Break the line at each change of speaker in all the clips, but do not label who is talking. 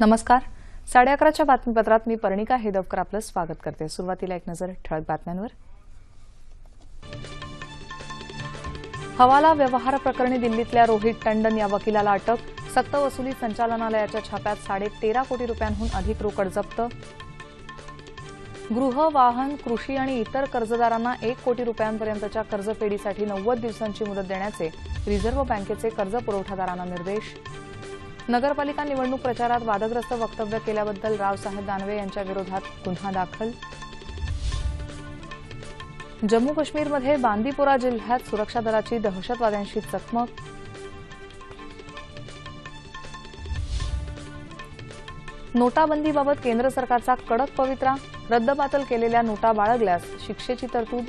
नमस्कार. साडे अकराच्या बातमीपत्रात मी पर्णिका हेदवकर आपलं स्वागत करते. सुरुवातीला एक नजर ठळक बातम्यांवर. हवाला व्यवहार प्रकरणी दिल्लीतल्या रोहित टंडन या वकिलाला अटक. सक्तवसुली संचालनालयाच्या छाप्यात साडे तेरा कोटी रुपयांहून अधिक रोकड जप्त. गृह वाहन कृषी आणि इतर कर्जदारांना एक कोटी रुपयांपर्यंतच्या कर्जफेडीसाठी नव्वद दिवसांची मुदत देण्याचे रिझर्व्ह बँकेचे कर्ज पुरवठादारांना निर्देश. नगरपालिका निवडणूक प्रचारात वादग्रस्त वक्तव्य केल्याबद्दल रावसाहेब दानवे यांच्या विरोधात गुन्हा दाखल. जम्मू काश्मीरमध्ये बांदीपोरा जिल्ह्यात सुरक्षा दलाची दहशतवाद्यांशी चकमक. नोटाबंदीबाबत केंद्र सरकारचा कडक पवित्रा रद्दबातल केलेल्या नोटा बाळगल्यास शिक्षेची तरतूद.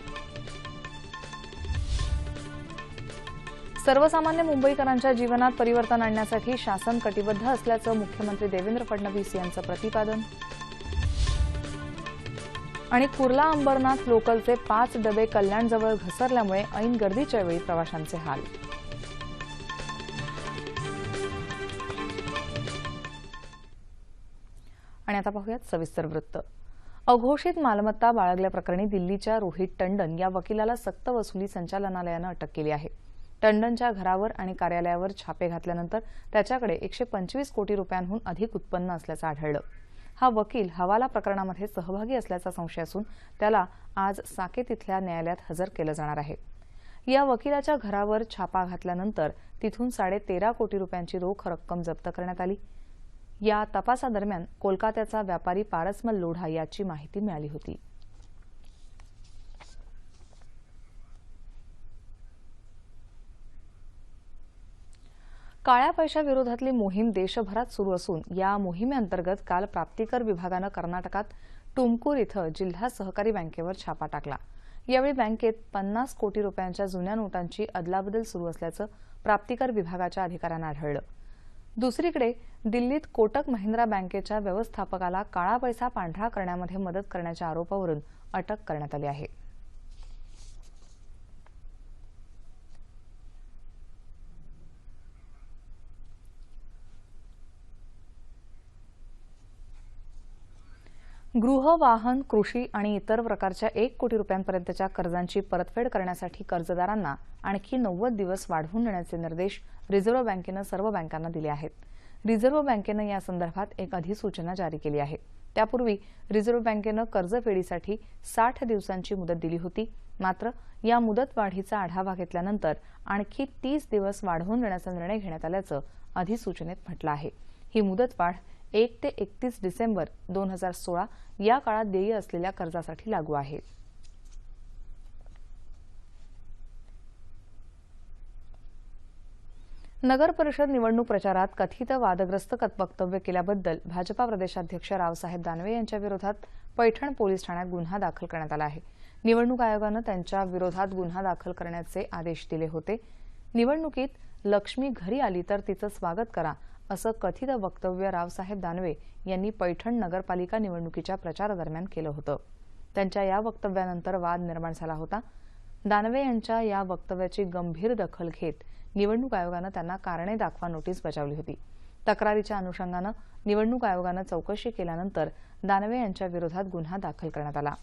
सर्वसामान्य मुंबईकरांच्या जीवनात परिवर्तन आणण्यासाठी शासन कटिबद्ध असल्याचं मुख्यमंत्री देवेंद्र फडणवीस यांचं प्रतिपादन. आणि कुर्ला अंबरनाथ लोकलचे पाच डबे कल्याणजवळ घसरल्यामुळे ऐन गर्दीच्या वेळी प्रवाशांचे हाल. आणि आता पाहूयात सविस्तर वृत्त. अघोषित मालमत्ता बाळगल्याप्रकरणी दिल्लीच्या रोहित टंडन या वकिलाला सक्तवसुली संचालनालयानं अटक केली आहे. टंडनच्या घरावर आणि कार्यालयावर छापे घातल्यानंतर त्याच्याकडे एकशे पंचवीस कोटी रुपयांहून अधिक उत्पन्न असल्याचं आढळलं. हा वकील हवाला प्रकरणामध्ये सहभागी असल्याचा संशय असून त्याला आज साकेत इथल्या न्यायालयात हजर केलं जाणार आहे. या वकिलाच्या घरावर छापा घातल्यानंतर तिथून साडेतेरा कोटी रुपयांची रोख रक्कम जप्त करण्यात आली. या तपासादरम्यान कोलकात्याचा व्यापारी पारसमल लोढा याची माहिती मिळाली होती. काळ्या पैशाविरोधातली मोहीम देशभरात सुरू असून या मोहिमेअंतर्गत काल प्राप्तिकर विभागानं कर्नाटकात टुमकूर इथं जिल्हा सहकारी बँकेवर छापा टाकला. यावेळी बँकेत पन्नास कोटी रुपयांच्या जुन्या नोटांची अदलाबदल सुरू असल्याचं प्राप्तिकर विभागाच्या अधिकाऱ्यांना आढळलं. दुसरीकडे दिल्लीत कोटक महिंद्रा बँकेच्या व्यवस्थापकाला काळा पैसा पांढरा करण्यामध्ये मदत करण्याच्या आरोपावरून अटक करण्यात आली आहे. गृह वाहन कृषी आणि इतर प्रकारच्या एक कोटी रुपयांपर्यंतच्या कर्जांची परतफेड करण्यासाठी कर्जदारांना आणखी नव्वद दिवस वाढवून देण्याचे निर्देश रिझर्व्ह बँकेनं सर्व बँकांना दिले आहेत. रिझर्व्ह बँकेनं या संदर्भात एक अधिसूचना जारी केली आहे. त्यापूर्वी रिझर्व्ह बँकेनं कर्जफेडीसाठी साठ दिवसांची मुदत दिली होती. मात्र या मुदतवाढीचा आढावा घेतल्यानंतर आणखी तीस दिवस वाढवून देण्याचा निर्णय घेण्यात आल्याचं अधिसूचनेत म्हटलं आहे. ही मुदतवाढ एक ते एकतीस डिसेंबर दोन हजार सोळा या काळात देय असलेल्या कर्जासाठी लागू आहे. नगर परिषद निवडणूक प्रचारात कथित वादग्रस्त वक्तव्य केल्याबद्दल भाजपा प्रदेशाध्यक्ष रावसाहेब दानवे यांच्या विरोधात पैठण पोलीस ठाण्यात गुन्हा दाखल करण्यात आला आहे. निवडणूक आयोगानं त्यांच्या विरोधात गुन्हा दाखल करण्याचे आदेश दिले होते. निवडणुकीत लक्ष्मी घरी आली तर तिचं स्वागत करा असं कथित वक्तव्य रावसाहेब दानवे यांनी पैठण नगरपालिका निवडणुकीच्या प्रचारादरम्यान केलं होतं. त्यांच्या या वक्तव्यानंतर वाद निर्माण झाला होता. दानवे यांच्या या वक्तव्याची गंभीर दखल घेत निवडणूक आयोगानं त्यांना कारणे दाखवा नोटीस बजावली होती. तक्रारीच्या अनुषंगानं निवडणूक आयोगानं चौकशी केल्यानंतर दानवे यांच्या विरोधात गुन्हा दाखल करण्यात आला.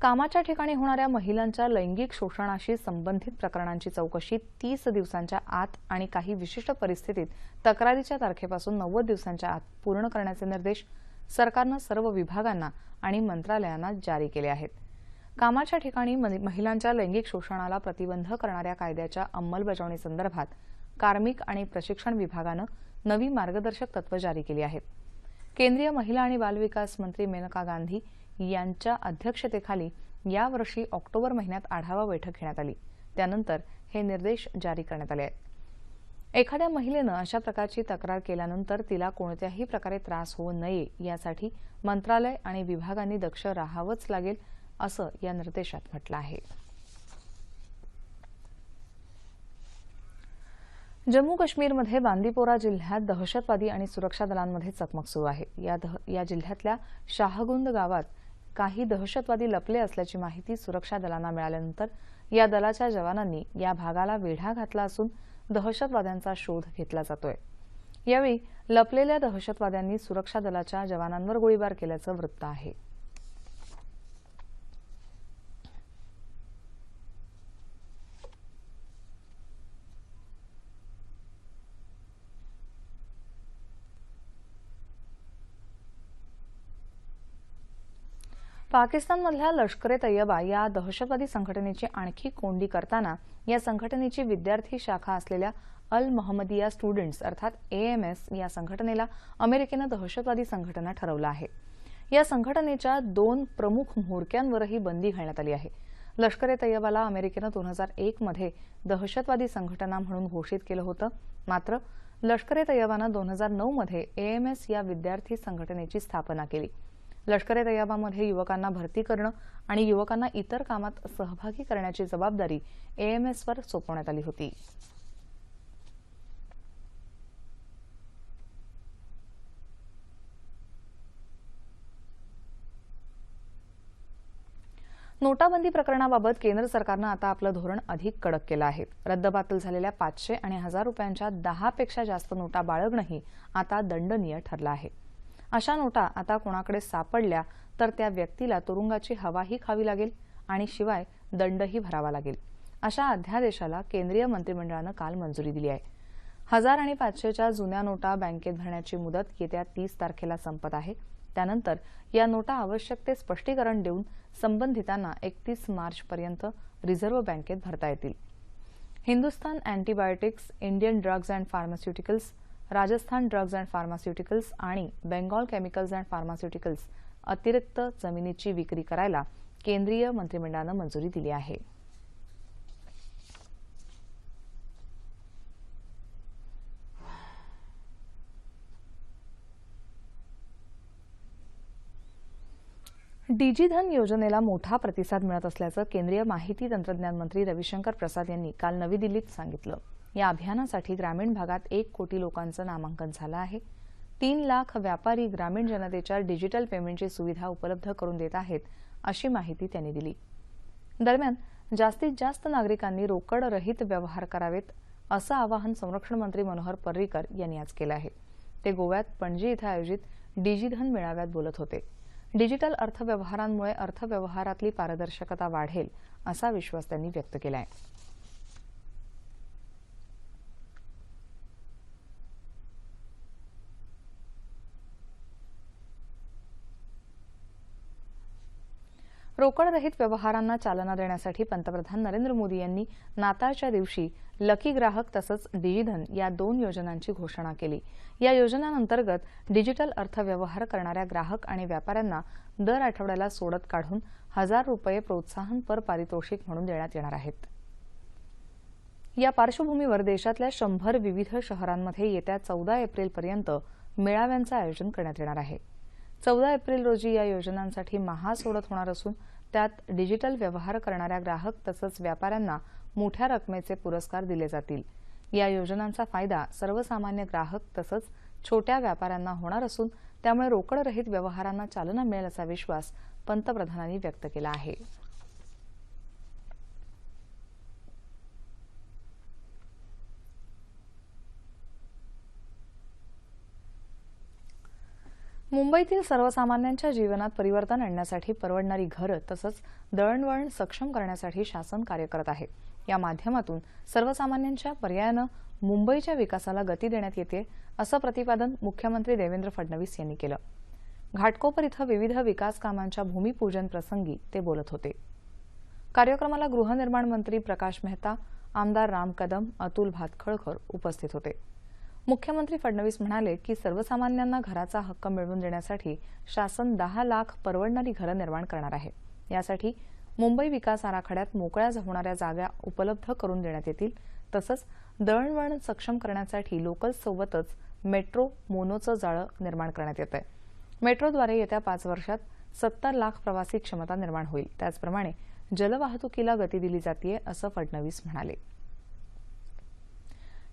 कामाच्या ठिकाणी होणाऱ्या महिलांच्या लैंगिक शोषणाशी संबंधित प्रकरणांची चौकशी तीस दिवसांच्या आत आणि काही विशिष्ट परिस्थितीत तक्रारीच्या तारखेपासून नव्वद दिवसांच्या आत पूर्ण करण्याचे निर्देश सरकारनं सर्व विभागांना आणि मंत्रालयांना जारी केले आहेत. कामाच्या ठिकाणी महिलांच्या लैंगिक शोषणाला प्रतिबंध करणाऱ्या कायद्याच्या अंमलबजावणीसंदर्भात कार्मिक आणि प्रशिक्षण विभागानं नवी मार्गदर्शक तत्व जारी केली आहेत. केंद्रीय महिला आणि बालविकास मंत्री मेनका गांधी यांच्या अध्यक्षतेखाली यावर्षी ऑक्टोबर महिन्यात आढावा बैठक घेण्यात आली. त्यानंतर हे निर्देश जारी करण्यात आले आहेत. एखाद्या महिलेनं अशा प्रकारची तक्रार केल्यानंतर तिला कोणत्याही प्रकारे त्रास होऊ नये यासाठी मंत्रालय आणि विभागांनी दक्ष राहावंच लागेल असं या निर्देशात म्हटलं आहे. जम्मू काश्मीरमध्ये बांदीपोरा जिल्ह्यात दहशतवादी आणि सुरक्षा दलांमध्ये चकमक सुरू आहे. या, या जिल्ह्यातल्या शाहगुंद गावात काही दहशतवादी लपले असल्याची माहिती सुरक्षा दलांना मिळाल्यानंतर या दलाच्या जवानांनी या भागाला वेढा घातला असून दहशतवाद्यांचा शोध घेतला जातोय. यावेळी लपलेल्या दहशतवाद्यांनी सुरक्षा दलाच्या जवानांवर गोळीबार केल्याचं वृत्त आहे. पाकिस्तानमधल्या लष्करे तय्यबा या दहशतवादी संघटनेची आणखी कोंडी करताना या संघटनेची विद्यार्थी शाखा असलेल्या अल महमदिया स्टुडंट्स अर्थात एएमएस या संघटनेला अमेरिकेनं दहशतवादी संघटना ठरवलं आहे. या संघटनेच्या दोन प्रमुख म्होरक्यांवरही बंदी घालण्यात आली आहे. लष्कर ए तय्यबाला अमेरिकेनं दोन हजार एकमध्ये दहशतवादी संघटना म्हणून घोषित केलं होतं. मात्र लष्कर ए तय्यबानं दोन हजार नऊमध्ये एएमएस या विद्यार्थी संघटनेची स्थापना केली. लष्कर ए तैयाबामध्ये युवकांना भरती करणं आणि युवकांना इतर कामात सहभागी करण्याची जबाबदारी एएमएसवर सोपवण्यात आली होती. नोटाबंदी प्रकरणाबाबत केंद्र सरकारनं आता आपलं धोरण अधिक कडक केलं आहे. रद्दबातल झालेल्या पाचशे आणि हजार रुपयांच्या दहापेक्षा जास्त नोटा बाळगणंही आता दंडनीय ठरलं आहे. अशा नोटा आता कोणाकडे सापडल्या तर त्या व्यक्तीला तुरुंगाची हवाही खावी लागेल आणि शिवाय दंडही भरावा लागेल. अशा अध्यादेशाला केंद्रीय मंत्रिमंडळानं काल मंजुरी दिली आहे. हजार आणि पाचशेच्या जुन्या नोटा बँकेत भरण्याची मुदत येत्या तीस तारखेला संपत आहे. त्यानंतर या नोटा आवश्यक ते स्पष्टीकरण देऊन संबंधितांना एकतीस मार्चपर्यंत रिझर्व्ह बँकेत भरता येतील. Hindustan antibiotics Indian drugs and pharmaceuticals Rajasthan drugs and pharmaceuticals आणि बेंगॉल केमिकल्स अँड फार्मास्युटिकल्स अतिरिक्त जमिनीची विक्री करायला केंद्रीय मंत्रिमंडळानं मंजुरी दिली आहे. डिजिधन योजनेला मोठा प्रतिसाद मिळत असल्याचं केंद्रीय माहिती तंत्रज्ञान मंत्री रविशंकर प्रसाद यांनी काल नवी दिल्लीत सांगितलं. या अभियानासाठी ग्रामीण भागात एक कोटी लोकांचं नामांकन झालं आहे. तीन लाख व्यापारी ग्रामीण जनतेच्या डिजिटल पेमेंटची सुविधा उपलब्ध करून देत आहेत अशी माहिती त्यांनी दिली. दरम्यान जास्तीत जास्त नागरिकांनी रोकड रहित व्यवहार करावेत असं आवाहन संरक्षण मंत्री मनोहर पर्रीकर यांनी आज केलं आहे. ते गोव्यात पणजी इथं आयोजित डिजिधन मेळाव्यात बोलत होते. डिजिटल अर्थव्यवहारांमुळे अर्थव्यवहारातली पारदर्शकता वाढेल असा विश्वास त्यांनी व्यक्त केला आहे रोकडरहित व्यवहारांना चालना देण्यासाठी पंतप्रधान नरेंद्र मोदी यांनी नाताळच्या दिवशी लकी ग्राहक तसंच डिजिधन या दोन योजनांची घोषणा केली. या योजनांतर्गत डिजिटल अर्थव्यवहार करणाऱ्या ग्राहक आणि व्यापाऱ्यांना दर आठवड्याला सोडत काढून हजार रुपये प्रोत्साहनपर पारितोषिक म्हणून देण्यात येणार आहेत. या पार्श्वभूमीवर देशातल्या शंभर विविध शहरांमध्ये येत्या चौदा एप्रिलपर्यंत मेळाव्यांचं आयोजन करण्यात येणार आहे. चौदा एप्रिल रोजी या योजनांसाठी महासोडत होणार असून त्यात डिजिटल व्यवहार करणाऱ्या ग्राहक तसंच व्यापाऱ्यांना मोठ्या रकमेचे पुरस्कार दिले जातील. या योजनांचा फायदा सर्वसामान्य ग्राहक तसंच छोट्या व्यापाऱ्यांना होणार असून त्यामुळे रोकडरहित व्यवहारांना चालना मिळेल असा विश्वास पंतप्रधानांनी व्यक्त केला आहे. मुंबईतील सर्वसामान्यांच्या जीवनात परिवर्तन आणण्यासाठी परवडणारी घरं तसंच दळणवळण सक्षम करण्यासाठी शासन कार्य करत आहे. या माध्यमातून सर्वसामान्यांच्या पर्यायानं मुंबईच्या विकासाला गती देण्यात येते असं प्रतिपादन मुख्यमंत्री देवेंद्र फडणवीस यांनी केलं. घाटकोपर इथं विविध विकास कामांच्या भूमिपूजन प्रसंगी ते बोलत होते. कार्यक्रमाला गृहनिर्माण मंत्री प्रकाश मेहता आमदार राम कदम अतुल भातखळकर उपस्थित होते. मुख्यमंत्री फडणवीस म्हणाले की सर्वसामान्यांना घराचा हक्क मिळवून देण्यासाठी शासन दहा लाख परवडणारी घरं निर्माण करणार आहे. यासाठी मुंबई विकास आराखड्यात मोकळ्या होणाऱ्या जागा उपलब्ध करून देण्यात येतील. तसंच दळणवळण सक्षम करण्यासाठी लोकलसोबतच मेट्रो मोनोचं जाळं निर्माण करण्यात येत आहे मेट्रोद्वारे येत्या पाच वर्षात सत्तर लाख प्रवासी क्षमता निर्माण होईल. त्याचप्रमाणे जलवाहतुकीला गती दिली जाते असं फडणवीस म्हणाले.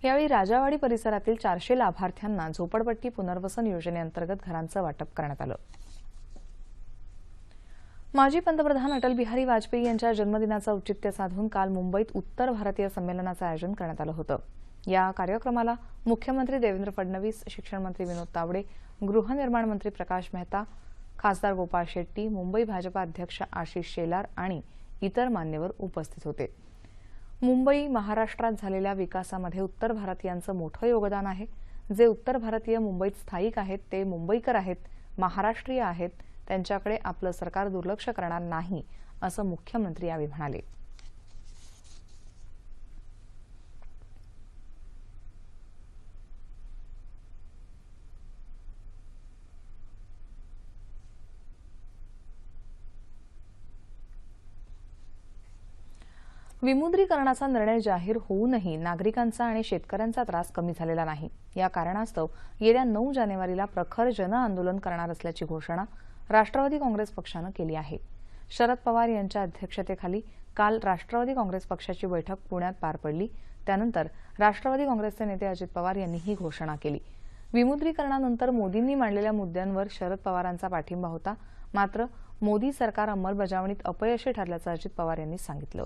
यावेळी राजावाडी परिसरातील चारशे लाभार्थ्यांना झोपडपट्टी पुनर्वसन योजनेअंतर्गत घरांचं वाटप करण्यात आलं. माजी पंतप्रधान अटल बिहारी वाजपेयी यांच्या जन्मदिनाचं औचित्य साधून काल मुंबईत उत्तर भारतीय संमेलनाचं आयोजन करण्यात आलं होतं. या कार्यक्रमाला मुख्यमंत्री देवेंद्र फडणवीस शिक्षणमंत्री विनोद तावडे गृहनिर्माण मंत्री प्रकाश मेहता खासदार गोपाळ शेट्टी मुंबई भाजपा अध्यक्ष आशिष शेलार आणि इतर मान्यवर उपस्थित होते. मुंबई महाराष्ट्रात झालेल्या विकासामध्ये उत्तर भारतीयांचं मोठं योगदान आहे. जे उत्तर भारतीय मुंबईत स्थायिक आहेत ते मुंबईकर आहेत महाराष्ट्रीय आहेत त्यांच्याकडे आपलं सरकार दुर्लक्ष करणार नाही असं मुख्यमंत्री यावेळी म्हणाले. विमुद्रीकरणाचा निर्णय जाहीर होऊनही नागरिकांचा आणि शेतकऱ्यांचा त्रास कमी झालेला नाही. या कारणास्तव येत्या नऊ जानेवारीला प्रखर जन आंदोलन करणार असल्याची घोषणा राष्ट्रवादी काँग्रेस पक्षानं केली आहे. शरद पवार यांच्या अध्यक्षतेखाली काल राष्ट्रवादी काँग्रेस पक्षाची बैठक पुण्यात पार पडली. त्यानंतर राष्ट्रवादी काँग्रेसचे नेते अजित पवार यांनी ही घोषणा केली. विमुद्रीकरणानंतर मोदींनी मांडलेल्या मुद्द्यांवर शरद पवारांचा पाठिंबा होता. मात्र मोदी सरकार अंमलबजावणीत अपयशी ठरल्याचं अजित पवार यांनी सांगितलं.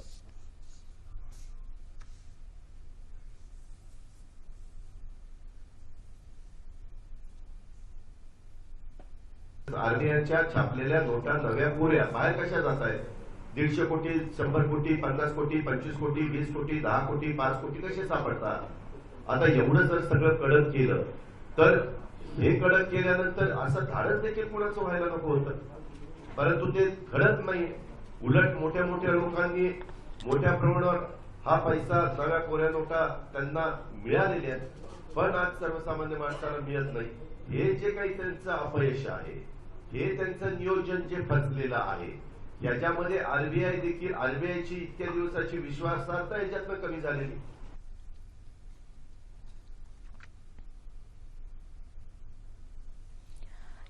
आरबीआयच्या छापलेल्या नोटा नव्या कोऱ्या बाहेर कशा जात आहेत? दीडशे कोटी शंभर कोटी पन्नास कोटी पंचवीस कोटी वीस कोटी दहा कोटी पाच कोटी कसे सापडतात? आता एवढं जर सगळं कडक केलं तर हे कडक केल्यानंतर असं धाडस देखील कुणाचं व्हायला नको होतं? परंतु ते घडत नाही. उलट मोठ्या मोठ्या लोकांनी मोठ्या प्रमाणावर हा पैसा नव्या कोऱ्या नोटा त्यांना मिळालेल्या आहेत. पण आज सर्वसामान्य माणसाला मिळत नाही. हे जे काही त्यांचं अपयश आहे हे त्यांचं नियोजन जे फसलेलं आहे याच्यामध्ये आरबीआय देखील आरबीआयची इतक्या दिवसाची विश्वासार्हता याच्यातनं कमी झालेली.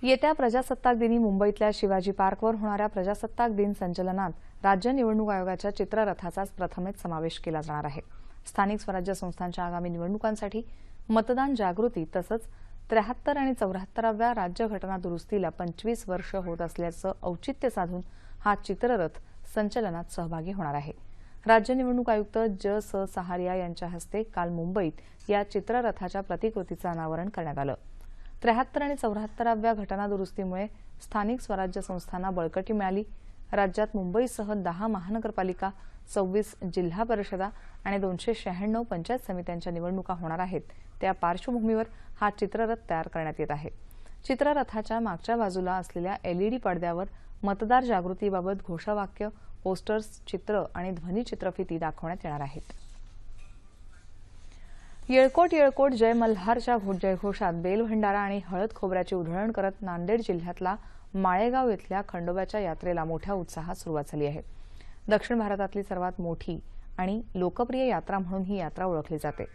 येत्या प्रजासत्ताक दिनी मुंबईतल्या शिवाजी पार्कवर होणाऱ्या प्रजासत्ताक दिन संचलनात राज्य निवडणूक आयोगाच्या चित्ररथाचाच प्रथमेच समावेश केला जाणार आहे. स्थानिक स्वराज्य संस्थांच्या आगामी निवडणुकांसाठी मतदान जागृती तसंच त्र्याहत्तर आणि चौऱ्याहत्तराव्या राज्य घटना दुरुस्तीला पंचवीस वर्ष होत असल्याचं औचित्य साधून हा चित्ररथ संचलनात सहभागी होणार आहे. राज्य निवडणूक आयुक्त ज. स. सहारिया यांच्या हस्ते काल मुंबईत या चित्ररथाच्या प्रतिकृतीचं अनावरण करण्यात आलं. त्र्याहत्तर आणि चौऱ्याहत्तराव्या घटना दुरुस्तीमुळे स्थानिक स्वराज्य संस्थांना बळकटी मिळाली. राज्यात मुंबईसह दहा महानगरपालिका सव्वीस जिल्हा परिषदा आणि दोनशे शहाण्णव पंचायत समित्यांच्या निवडणुका होणार आहेत. त्या पार्श्वभूमीवर हा चित्ररथ तयार करण्यात येत आहे. चित्ररथाच्या मागच्या बाजूला असलेल्या एलईडी पडद्यावर मतदार जागृतीबाबत घोषवाक्य पोस्टर्स चित्र आणि ध्वनीचित्रफिती दाखवण्यात येणार आहेत. येळकोट येळकोट जय मल्हारच्या जयघोषात बेलभंडारा आणि हळद खोबऱ्याची उधळण करत नांदेड जिल्ह्यातला माळेगाव इथल्या खंडोबाच्या यात्रेला मोठ्या उत्साहात सुरुवात झाली आहे. दक्षिण भारतातली सर्वात मोठी आणि लोकप्रिय यात्रा म्हणून ही यात्रा ओळखली जाते.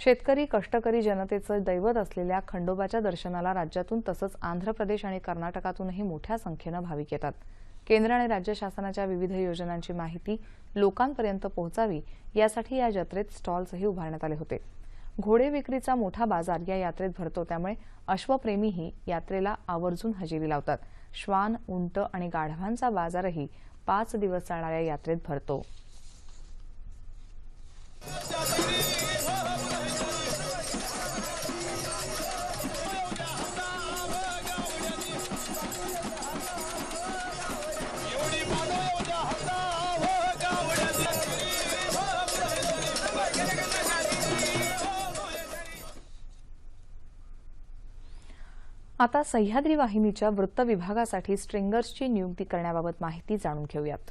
शेतकरी कष्टकरी जनतेचं दैवत असलेल्या खंडोबाच्या दर्शनाला राज्यातून तसंच आंध्र प्रदेश आणि कर्नाटकातूनही मोठ्या संख्येनं भाविक येतात. केंद्र आणि राज्य शासनाच्या विविध योजनांची माहिती लोकांपर्यंत पोहोचावी यासाठी या जत्रेत स्टॉल्सही उभारण्यात आले होते. घोडे विक्रीचा मोठा बाजार या यात्रेत भरतो. त्यामुळे अश्वप्रेमीही यात्रेला आवर्जून हजेरी लावतात. श्वान उंट आणि गाढवांचा बाजारही पाच दिवस चालणाऱ्या यात्रेत भरतो. आता सह्याद्री वाहिनीच्या वृत्त विभागासाठी स्ट्रिंगर्सची नियुक्ती करण्याबाबत माहिती जाणून घेऊयात.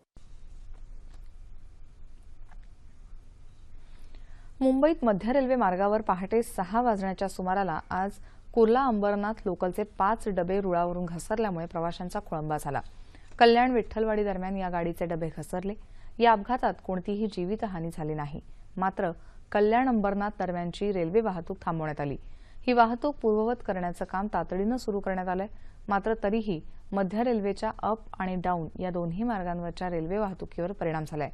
मुंबईत मध्य रेल्वे मार्गावर पहाटे सहा वाजण्याच्या सुमाराला आज कुर्ला अंबरनाथ लोकलचे पाच डबे रुळावरून घसरल्यामुळे प्रवाशांचा खोळंबा झाला. कल्याण विठ्ठलवाडी दरम्यान या गाडीचे डबे घसरले. या अपघातात कोणतीही जीवितहानी झाली नाही. मात्र कल्याण अंबरनाथ दरम्यानची रेल्वे वाहतूक थांबवण्यात आली. ही वाहतूक पूर्ववत करण्याचं काम तातडीनं सुरू करण्यात आलंय. मात्र तरीही मध्य रेल्वेच्या अप आणि डाऊन या दोन्ही मार्गांवरच्या रेल्वे वाहतुकीवर परिणाम झालाय.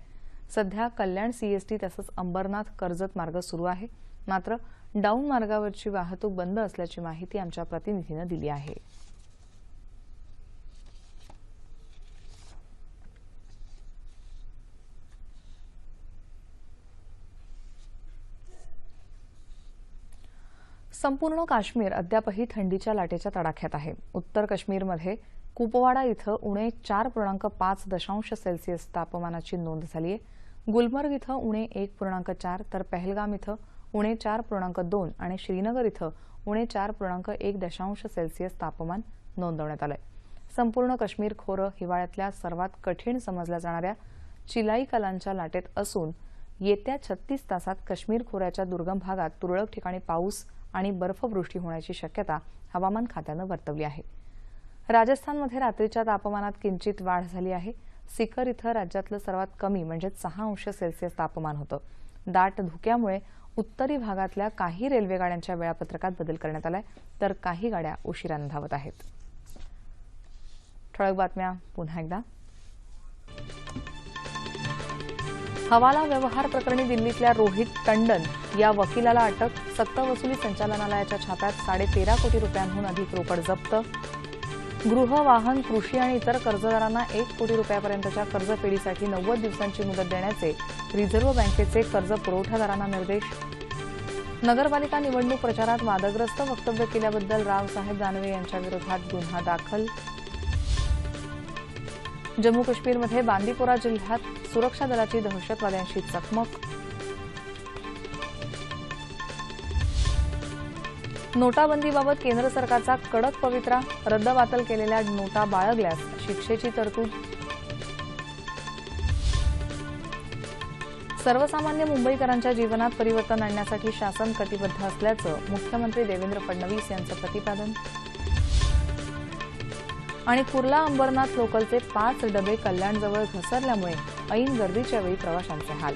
सध्या कल्याण सीएसटी तसंच अंबरनाथ कर्जत मार्ग सुरू आहे. मात्र डाऊन मार्गावरची वाहतूक बंद असल्याची माहिती आमच्या प्रतिनिधीनं दिली आहे. संपूर्ण काश्मीर अद्यापही थंडीच्या लाटेच्या तडाख्यात आहे. उत्तर काश्मीरमध्ये कुपवाडा इथं उणे चार पूर्णांक पाच दशांश सेल्सिअस तापमानाची नोंद झाली आहे गुलमर्ग इथं उणे एक पूर्णांक चार तर पहलगाम इथं उणे चार पूर्णांक दोन आणि श्रीनगर इथं उणे चार पूर्णांक एक दशांश सेल्सिअस तापमान नोंदवण्यात आलंय. संपूर्ण काश्मीर खोरं हिवाळ्यातल्या सर्वात कठीण समजल्या जाणाऱ्या चिलाई कलांच्या लाटेत असून येत्या छत्तीस तासात काश्मीर खोऱ्याच्या दुर्गम भागात तुरळक ठिकाणी पाऊस आणि बर्फवृष्टी होण्याची शक्यता हवामान खात्यानं वर्तवली आहे. राजस्थानमध्ये रात्रीच्या तापमानात किंचित वाढ झाली आहे. सिकर इथं राज्यातलं सर्वात कमी म्हणजे सहा अंश सेल्सिअस तापमान होतं. दाट धुक्यामुळे उत्तरी भागातल्या काही रेल्वेगाड्यांच्या वेळापत्रकात बदल करण्यात आलाय तर काही गाड्या उशिरानं धावत आहेत. ठळक बातम्या पुन्हा एकदा. हवाला व्यवहार प्रकरणी दिल्लीतल्या रोहित टंडन या वकिलाला अटक सक्तवसुली संचालनालयाच्या छाप्यात साडेतेरा कोटी रुपयांहून अधिक रोकड जप्त गृह वाहन कृषी आणि इतर कर्जदारांना एक कोटी रुपयापर्यंतच्या कर्जफेडीसाठी नव्वद दिवसांची मुदत देण्याचे रिझर्व्ह बँकेचे कर्ज पुरवठादारांना निर्देश. नगरपालिका निवडणूक प्रचारात वादग्रस्त वक्तव्य केल्याबद्दल रावसाहेब दानवे यांच्याविरोधात गुन्हा दाखल. जम्मू काश्मीरमध्ये बांदीपोरा जिल्ह्यात सुरक्षा दलाची दहशतवाद्यांशी चकमक. नोटाबंदीबाबत केंद्र सरकारचा कडक पवित्रा रद्दबातल केलेल्या नोटा बाळगल्यास शिक्षेची तरतूद सर्वसामान्य मुंबईकरांच्या जीवनात परिवर्तन आणण्यासाठी शासन कटिबद्ध असल्याचं मुख्यमंत्री देवेंद्र फडणवीस यांचं प्रतिपादन. आणि कुर्ला अंबरनाथ लोकलचे पाच डबे कल्याणजवळ घसरल्यामुळे ऐन गर्दीच्या वेळी प्रवाशांचे हाल